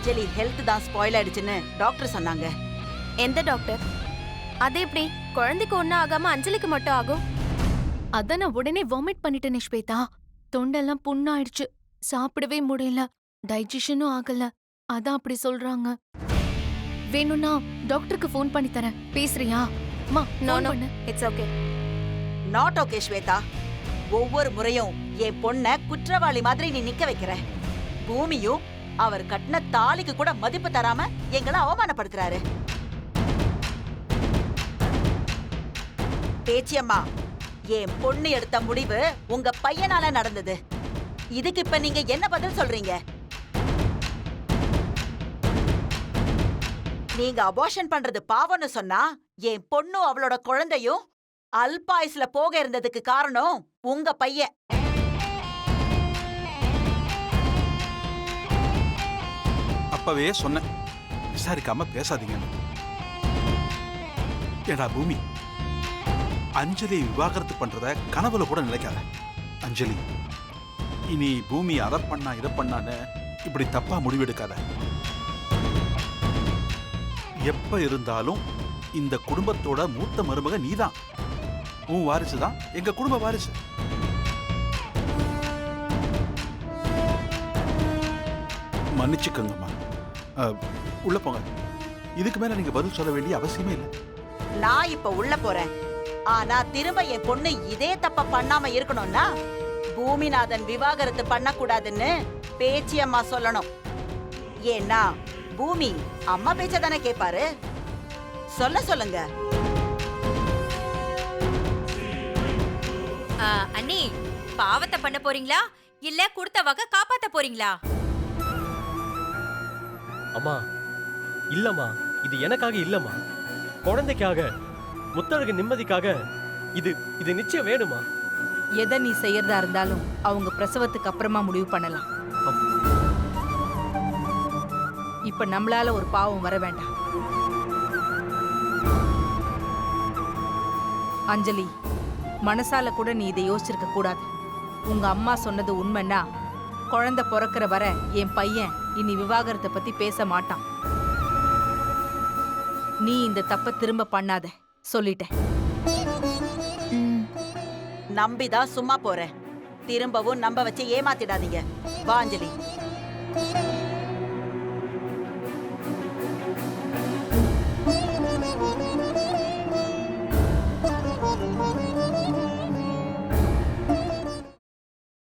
அஞ்சலி health தான் spoil ஆயிடுச்சுன்னு doctor சொன்னாங்க. எந்த டாக்டர் அது எப்படி? குழந்தைக்கு ஒன்னும் ஆகாம அஞ்சலிக்கு மட்டும் ஆகும்? அதான் நான் உடனே வாமிட் பண்ணிட்டேன் ஸ்வேதா தொண்டெல்லாம் புண்ணாயிடுச்சு. சாப்பிடவே முடியல. டைஜஷனும் ஆகல. அதான் அப்படி சொல்றாங்க. வேணும்னா டாக்டருக்கு ஃபோன் பண்ணி தரேன். பேசுறியா? அம்மா நோ phone நோ பண்ணு. It's okay not okay Shweta. ஒவ்வொரு முறையும் என் பொண்ண குற்றவாளி மாதிரி நீ நிக்க வைக்கிற. பூமியும் அவர் கட்டின தாலிக்கு கூட மதிப்பு தராம எங்களை அவமானப்படுத்துறாரு. பேச்சியம்மா என் பொண்ணு எடுத்த முடிவு உங்க பையனால நடந்தது. இதுக்கு இப்ப நீங்க என்ன பதில் சொல்றீங்க? நீங்க அபார்ஷன் பண்றது பாவம்னு சொன்னா என் பொண்ணும் அவளோட குழந்தையும் அல்பாயுஸ்ல போக இருந்ததுக்கு காரணம் உங்க பையன். அப்பவே சொன்னேன். விசாரிக்காம பேசாதீங்கன்னு ஏடா பூமி அஞ்சலி விவாகரத்து பண்றத கனவுல கூட நினைக்காத. அஞ்சலி இனி பூமி அதை பண்ணா இதை பண்ணான்னு இப்படி தப்பா முடிவெடுக்காத. எப்ப இருந்தாலும் இந்த குடும்பத்தோட மூத்த மருமக நீதான். உன் வாரிசு தான் எங்க குடும்ப வாரிசு. மன்னிச்சுக்கங்கம்மா. உள்ள போங்க. இதுக்கு மேல நீங்க பதில் சொல்ல வேண்டிய அவசியமே இல்லை. நான் இப்ப உள்ள போறேன். ஆனா திரும்ப என் பொண்ணு இதே தப்ப பண்ணாம இருக்கணும்னா பூமிநாதன் விவாகரத்து பண்ணக்கூடாதுன்னு பேச்சியம்மா சொல்லணும். ஏன்னா பூமி அம்மா பேச்ச தானே கேப்பாரு? சொல்ல சொல்லுங்க. அண்ணி பாவத்தை பண்ண போறீங்களா? இல்ல கொடுத்த வகை காப்பாத்த போறீங்களா? அம்மா இல்லம்மா இது எனக்காக இல்லம்மா. குழந்தைக்காக முத்தழகு நிம்மதிக்காக இது இது நிச்சயம் வேணுமா எதை நீ செய்யறதா இருந்தாலும் அவங்க பிரசவத்துக்கு அப்புறமா முடிவு பண்ணலாம். இப்ப நம்மளால ஒரு பாவம் வர வேண்டாம். அஞ்சலி மனசால கூட நீ இதை யோசிச்சிருக்க கூடாது. உங்க அம்மா சொன்னது உண்மைன்னா குழந்தை பிறக்கிற வர என் பையன் இனி விவாகரத்தை பத்தி பேச மாட்டான். நீ இந்த தப்ப திரும்ப பண்ணாத. சொல்லிட்டேன். நம்பிதான் சும்மா போறேன். திரும்பவும் நம்ப வச்சு ஏமாத்திடாதீங்க. வா